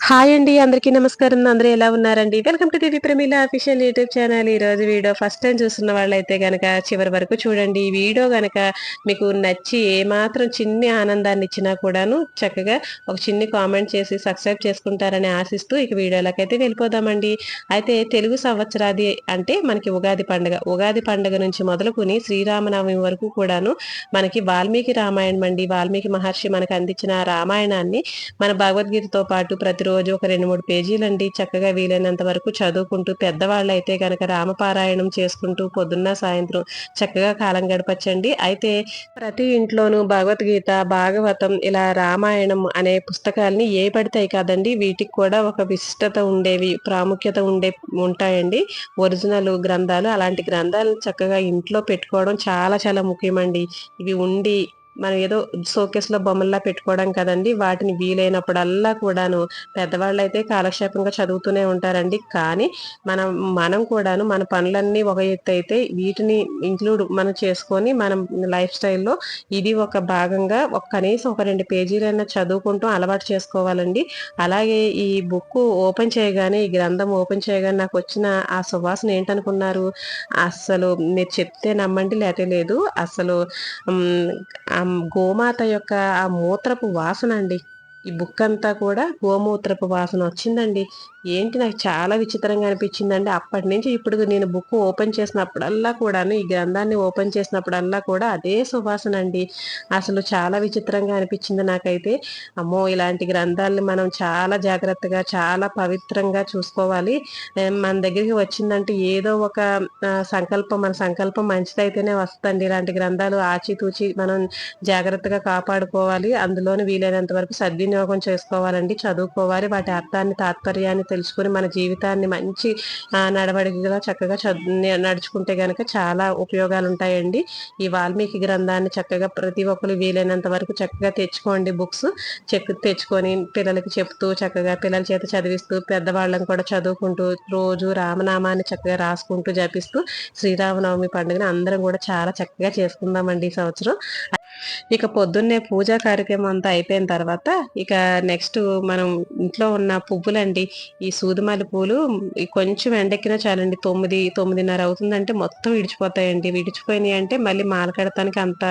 Hi అండి అందరికీ నమస్కారం. అందరూ ఎలా ఉన్నారండి? Welcome to Divi Pramila official YouTube channel ఈ రోజు వీడియో ఫస్ట్ టైం చూస్తున్న వాళ్ళైతే గనక చివరి వరకు చూడండి. ఈ వీడియో గనక మీకు నచ్చి ఏమాత్రం చిన్ని ఆనందాన్ని ఇచ్చినా కూడాను చక్కగా ఒక చిన్ని కామెంట్ చేసి సబ్స్క్రైబ్ చేసుకుంటారని ఆశిస్తూ ఇక వీడియోలకైతే వెళ్ళిపోదామండి. అయితే తెలుగు సంవత్సరాది అంటే మనకి ఉగాది పండుగ. ఉగాది పండుగ నుంచి మొదలుకొని శ్రీరామనవమి వరకు కూడాను మనకి వాల్మీకి రామాయణం అండి. వాల్మీకి మహర్షి మనకు అందించిన రామాయణాన్ని మన భగవద్గీతతో పాటు ప్రతిరోజు రోజు ఒక రెండు మూడు పేజీలండి చక్కగా వీలైనంత వరకు చదువుకుంటూ పెద్దవాళ్ళు అయితే కనుక రామపారాయణం చేసుకుంటూ పొద్దున్న సాయంత్రం చక్కగా కాలం గడపచ్చండి. అయితే ప్రతి ఇంట్లోనూ భగవద్గీత భాగవతం ఇలా రామాయణం అనే పుస్తకాలని ఏ పడితే కాదండి వీటికి కూడా ఒక విశిష్టత ఉండేవి ప్రాముఖ్యత ఉండే ఉంటాయండి. ఒరిజినల్ గ్రంథాలు అలాంటి గ్రంథాలను చక్కగా ఇంట్లో పెట్టుకోవడం చాలా చాలా ముఖ్యమండి. ఇవి ఉండి మనం ఏదో షోకేస్లో బొమ్మల్లా పెట్టుకోవడం కదండి వాటిని వీలైనప్పుడల్లా కూడాను పెద్దవాళ్ళు అయితే కాలక్షేపంగా చదువుతూనే ఉంటారండి. కానీ మనం మనం కూడాను మన పనులన్నీ ఒక ఎత్తు అయితే వీటిని ఇంక్లూడ్ మనం చేసుకొని మనం లైఫ్ స్టైల్లో ఇది ఒక భాగంగా ఒక కనీసం ఒక రెండు పేజీలైనా చదువుకుంటూ అలవాటు చేసుకోవాలండి. అలాగే ఈ బుక్ ఓపెన్ చేయగానే ఈ గ్రంథం ఓపెన్ చేయగానే నాకు వచ్చిన ఆ సువాసన ఏంటనుకున్నారు? అస్సలు మీరు చెప్తే నమ్మండి లేతే లేదు. అసలు గోమాత యొక్క ఆ మూత్రపు వాసన అండి. ఈ బుక్ అంతా కూడా గోమూత్రపు వాసన వచ్చిందండి. ఏంటి నాకు చాలా విచిత్రంగా అనిపించిందండి. అప్పటి నుంచి ఇప్పుడు నేను బుక్ ఓపెన్ చేసినప్పుడల్లా కూడాను ఈ గ్రంథాన్ని ఓపెన్ చేసినప్పుడల్లా కూడా అదే సువాసన అండి. అసలు చాలా విచిత్రంగా అనిపించింది నాకైతే. అమ్మో ఇలాంటి గ్రంథాలని మనం చాలా జాగ్రత్తగా చాలా పవిత్రంగా చూసుకోవాలి. మన దగ్గరికి వచ్చిందంటే ఏదో ఒక సంకల్పం మన సంకల్పం మంచిదైతేనే వస్తుంది ఇలాంటి గ్రంథాలు ఆచితూచి మనం జాగ్రత్తగా కాపాడుకోవాలి. అందులోని వీలైనంత వరకు సద్వినియోగం చేసుకోవాలండి చదువుకోవాలి వాటి అర్థాన్ని తాత్పర్యాన్ని తెలుసుకుని మన జీవితాన్ని మంచి నడవడిగా చక్కగా నడుచుకుంటే కనుక చాలా ఉపయోగాలు ఉంటాయండి ఈ వాల్మీకి గ్రంథాన్ని చక్కగా ప్రతి ఒక్కరు వీలైనంత వరకు చక్కగా తెచ్చుకోండి బుక్స్ చెక్ తెచ్చుకొని పిల్లలకి చెప్తూ చక్కగా పిల్లల చేత చదివిస్తూ పెద్దవాళ్ళని కూడా చదువుకుంటూ రోజు రామనామాన్ని చక్కగా రాసుకుంటూ జపిస్తూ శ్రీరామనవమి పండుగను అందరం కూడా చాలా చక్కగా చేసుకుందామండి ఈ సంవత్సరం. ఇక పొద్దున్నే పూజా కార్యక్రమం అంతా అయిపోయిన తర్వాత ఇక నెక్స్ట్ మనం ఇంట్లో ఉన్న పువ్వులండి ఈ సూదిమల్లి పూలు కొంచెం ఎండెక్కినా చాలండి. తొమ్మిది తొమ్మిదిన్నర అవుతుందంటే మొత్తం విడిచిపోతాయండి విడిచిపోయినాయి అంటే మళ్ళీ మాల కడతానికి అంత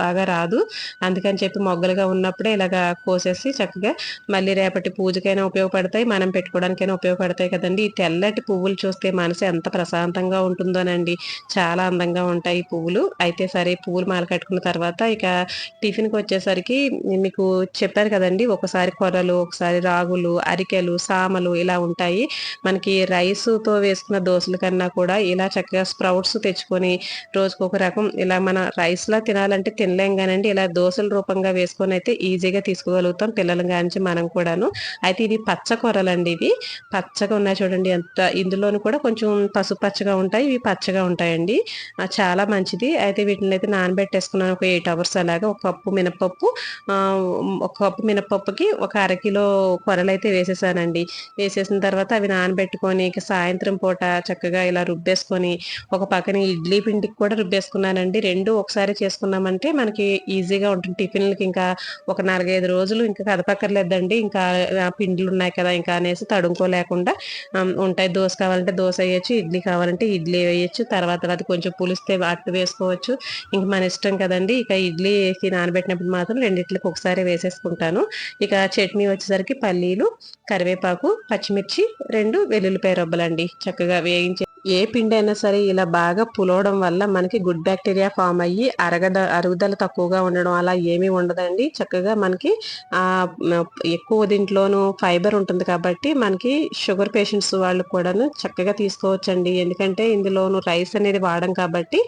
బాగా రాదు. అందుకని చెప్పి మొగ్గలుగా ఉన్నప్పుడే ఇలాగా కోసేసి చక్కగా మళ్ళీ రేపటి పూజకైనా ఉపయోగపడతాయి. మనం పెట్టుకోవడానికైనా ఉపయోగపడతాయి కదండి. ఈ తెల్లటి పువ్వులు చూస్తే మనసు ఎంత ప్రశాంతంగా ఉంటుందోనండి. చాలా అందంగా ఉంటాయి పువ్వులు. అయితే సరే పువ్వులు మాల కట్టుకున్న తర్వాత ఇక టిఫిన్కి వచ్చేసరికి మీకు చెప్పారు కదండి ఒకసారి కొరలు ఒకసారి రాగులు అరికెలు సామలు ఇలా ఉంటాయి. మనకి రైస్తో వేసుకున్న దోశల కన్నా కూడా ఇలా చక్కగా స్ప్రౌట్స్ తెచ్చుకొని రోజుకు ఒక రకం ఇలా మన రైస్లా తినాలంటే తినలేం కానండి ఇలా దోశల రూపంగా వేసుకొని అయితే ఈజీగా తీసుకోగలుగుతాం పిల్లల కానించి మనం కూడాను. అయితే ఇది పచ్చ కూరలండి ఇవి. పచ్చగా ఉన్నాయి చూడండి ఎంత ఇందులోను కూడా కొంచెం పసుపు పచ్చగా ఉంటాయి. ఇవి పచ్చగా ఉంటాయండి. చాలా మంచిది. అయితే వీటిని అయితే నానబెట్టేసుకున్నాను ఒక ఎయిట్ అవర్స్ అలాగా ఒక కప్పు మినపప్పు ఒక కప్పు మినపప్పుకి ఒక అరకిలో కొరలు అయితే వేసేసానండి. వేసేసిన తర్వాత అవి నానబెట్టుకొని ఇక సాయంత్రం పూట చక్కగా ఇలా రుబ్బేసుకొని ఒక పక్కన ఇడ్లీ పిండికి కూడా రుబ్బేసుకున్నానండి. రెండు ఒకసారి చేసుకున్నామంటే మనకి ఈజీగా ఉంటుంది. టిఫిన్లకి ఇంకా ఒక నాలుగైదు రోజులు ఇంకా కదపక్కర్లేదండి. ఇంకా పిండిలు ఉన్నాయి కదా ఇంకా అనేసి తడుముకోలేకుండా ఉంటాయి. దోశ కావాలంటే దోశ వేయచ్చు ఇడ్లీ కావాలంటే ఇడ్లీ వేయచ్చు. తర్వాత అది కొంచెం పులిస్తే అట్టు వేసుకోవచ్చు. ఇంక మన ఇష్టం కదండి. ఇక ఇడ్లీకి నానబెట్టినప్పుడు మాత్రం రెండిట్లకి ఒకసారి వేసేసుకుంటాను. ఇక చట్నీ వచ్చేసరికి పల్లీలు కరివేపాకు పచ్చిమిర్చి రెండు వెల్లుల్లిపాయ రొబ్బలండి. చక్కగా వేయించి ఏ పిండి అయినా సరే ఇలా బాగా పులవడం వల్ల మనకి గుడ్ బ్యాక్టీరియా ఫామ్ అయ్యి అరగద అరుగుదల తక్కువగా ఉండడం అలా ఏమీ ఉండదండి. చక్కగా మనకి ఎక్కువ దీంట్లోనూ ఫైబర్ ఉంటుంది కాబట్టి మనకి షుగర్ పేషెంట్స్ వాళ్ళు కూడాను చక్కగా తీసుకోవచ్చండి. ఎందుకంటే ఇందులోను రైస్ అనేది వాడడం కాబట్టి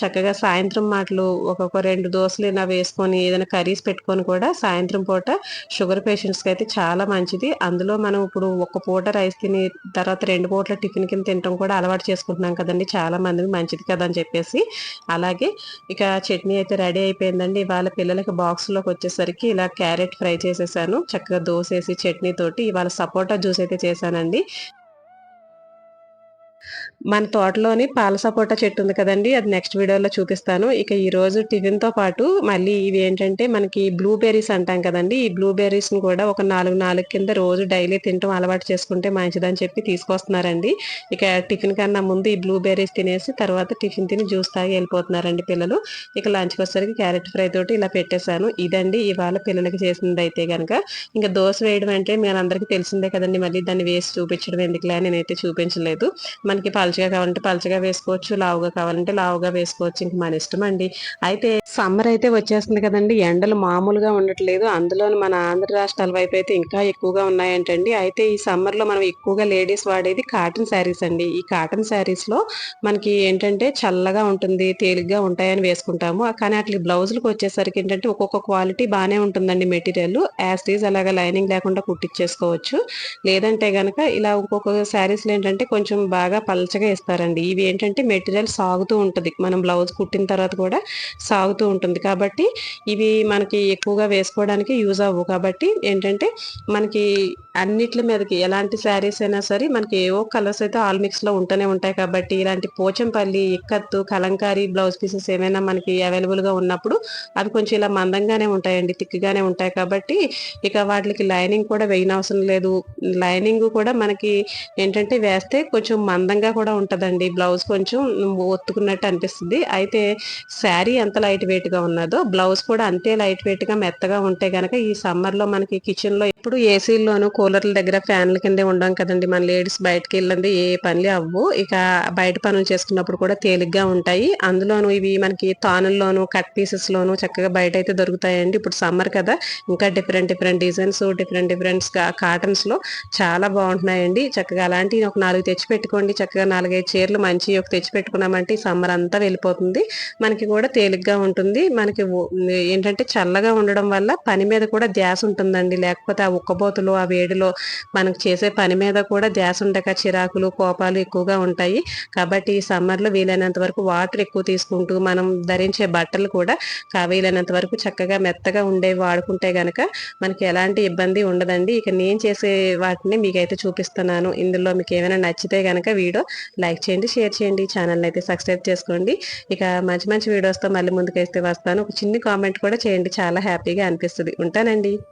చక్కగా సాయంత్రం మాటలు ఒక్కొక్క రెండు దోశలు ఇలా వేసుకొని ఏదైనా కర్రీస్ పెట్టుకొని కూడా సాయంత్రం పూట షుగర్ పేషెంట్స్కి అయితే చాలా మంచిది. అందులో మనం ఇప్పుడు ఒక పూట రైస్ తిని తర్వాత రెండు పూటల టిఫిన్ కింద తింటాం కూడా అలవాటు చేసుకుంటున్నాం కదండి. చాలా మందికి మంచిది కదా అని చెప్పేసి. అలాగే ఇక చట్నీ అయితే రెడీ అయిపోయిందండి. ఇవాళ పిల్లలకి బాక్స్లోకి వచ్చేసరికి ఇలా క్యారెట్ ఫ్రై చేసేసాను. చక్కగా దోసేసి చట్నీతోటి చట్నీ తోటి ఇవాళ సపోటా జ్యూస్ అయితే చేశానండి. మన తోటలోని పాల సపోటా చెట్టు ఉంది కదండి అది నెక్స్ట్ వీడియోలో చూపిస్తాను. ఇక ఈ రోజు టిఫిన్తో పాటు మళ్ళీ ఇవి ఏంటంటే మనకి బ్లూబెర్రీస్ అంటాం కదండి ఈ బ్లూబెర్రీస్ని కూడా ఒక నాలుగు నాలుగు కింద రోజు డైలీ తినటం అలవాటు చేసుకుంటే మంచిదని చెప్పి తీసుకొస్తున్నారండి. ఇక టిఫిన్ కన్నా ముందు ఈ బ్లూబెర్రీస్ తినేసి తర్వాత టిఫిన్ తిని జ్యూస్ తాగి వెళ్ళిపోతున్నారండి పిల్లలు. ఇక లంచ్కి వచ్చేసరికి క్యారెట్ ఫ్రై తోటి ఇలా పెట్టేశాను. ఇదండి ఇవాళ పిల్లలకి చేసింది అయితే కనుక ఇంకా దోశ వేయడం అంటే మీరు అందరికీ తెలిసిందే కదండి మళ్ళీ దాన్ని వేసి చూపించడం ఎందుకులే నేనైతే చూపించలేదు. మనకి పలచగా కావాలంటే పలచగా వేసుకోవచ్చు లావుగా కావాలంటే లావుగా వేసుకోవచ్చు ఇంక మన ఇష్టం అండి. అయితే సమ్మర్ అయితే వచ్చేస్తుంది కదండి ఎండలు మామూలుగా ఉండట్లేదు. అందులోని మన ఆంధ్ర రాష్ట్రాల వైపు అయితే ఇంకా ఎక్కువగా ఉన్నాయంటండి. అయితే ఈ సమ్మర్లో మనం ఎక్కువగా లేడీస్ వాడేది కాటన్ శారీస్ అండి. ఈ కాటన్ శారీస్లో మనకి ఏంటంటే చల్లగా ఉంటుంది తేలిగ్గా ఉంటాయని వేసుకుంటాము. కానీ అట్లా బ్లౌజులకు వచ్చేసరికి ఏంటంటే ఒక్కొక్క క్వాలిటీ బాగానే ఉంటుందండి మెటీరియల్. యాజ్ టీజ్ అలాగా లైనింగ్ లేకుండా కుట్టించేసుకోవచ్చు లేదంటే గనక ఇలా ఒక్కొక్క శారీస్లో ఏంటంటే కొంచెం బాగా పలచగా ఇస్తారండి. ఇవి ఏంటంటే మెటీరియల్ సాగుతూ ఉంటుంది. మనం బ్లౌజ్ కుట్టిన తర్వాత కూడా సాగుతూ ఉంటుంది. కాబట్టి ఇవి మనకి ఎక్కువగా వేసుకోవడానికి యూజ్ అవ్వవు కాబట్టి ఏంటంటే మనకి అన్నిట్ల మీదకి ఎలాంటి శారీస్ అయినా సరే మనకి ఏవో కలర్స్ అయితే ఆల్ మిక్స్లో ఉంటూనే ఉంటాయి. కాబట్టి ఇలాంటి పోచంపల్లి ఇక్కత్తు కలంకారీ బ్లౌజ్ పీసెస్ ఏమైనా మనకి అవైలబుల్గా ఉన్నప్పుడు అవి కొంచెం ఇలా మందంగానే ఉంటాయండి. తిక్కుగానే ఉంటాయి. కాబట్టి ఇక వాటికి లైనింగ్ కూడా వేయనవసరం లేదు. లైనింగ్ కూడా మనకి ఏంటంటే వేస్తే కొంచెం మందంగా కూడా కూడా ఉంటుందండి. బ్లౌజ్ కొంచెం ఒత్తుకున్నట్టు అనిపిస్తుంది. అయితే శారీ ఎంత లైట్ వెయిట్గా ఉన్నదో బ్లౌజ్ కూడా అంతే లైట్ వెయిట్గా మెత్తగా ఉంటే కనుక ఈ సమ్మర్లో మనకి కిచెన్లో ఎప్పుడు ఏసీల్లోనూ కూలర్ల దగ్గర ఫ్యాన్ల కిందే ఉండం కదండి. మన లేడీస్ బయటకి వెళ్ళండి ఏ పనులు అవ్వు. ఇక బయట పనులు చేసుకున్నప్పుడు కూడా తేలిగ్గా ఉంటాయి. అందులోనూ ఇవి మనకి తానుల్లోనూ కట్ పీసెస్లోనూ చక్కగా బయట అయితే దొరుకుతాయండి. ఇప్పుడు సమ్మర్ కదా ఇంకా different different designs different different కాటన్స్లో చాలా బాగుంటున్నాయండి. చక్కగా అలాంటివి ఒక నాలుగు తెచ్చి పెట్టుకోండి. చక్కగా నాలుగైదు చీరలు మంచి ఒక తెచ్చి పెట్టుకున్నామంటే ఈ సమ్మర్ అంతా వెళ్ళిపోతుంది. మనకి కూడా తేలిగ్గా ఉంటుంది. మనకి ఏంటంటే చల్లగా ఉండడం వల్ల పని మీద కూడా ధ్యాస ఉంటుందండి. లేకపోతే ఆ ఉక్కబోతులు ఆ వేడిలో మనకు చేసే పని మీద కూడా ధ్యాస ఉండక చిరాకులు కోపాలు ఎక్కువగా ఉంటాయి. కాబట్టి ఈ సమ్మర్లో వీలైనంత వరకు వాటర్ ఎక్కువ తీసుకుంటూ మనం ధరించే బట్టలు కూడా వీలైనంత వరకు చక్కగా మెత్తగా ఉండేవి వాడుకుంటే గనక మనకి ఎలాంటి ఇబ్బంది ఉండదండి. ఇక నేను చేసే వాటిని మీకైతే చూపిస్తున్నాను. ఇందులో మీకు ఏమైనా నచ్చితే కనుక వీడియో లైక్ చేయండి షేర్ చేయండి ఛానల్ అయితే సబ్స్క్రైబ్ చేసుకోండి. ఇక మంచి మంచి వీడియోస్తో మళ్ళీ ముందుకైతే వస్తాను. ఒక చిన్న కామెంట్ కూడా చేయండి చాలా హ్యాపీగా అనిపిస్తుంది. ఉంటానండి.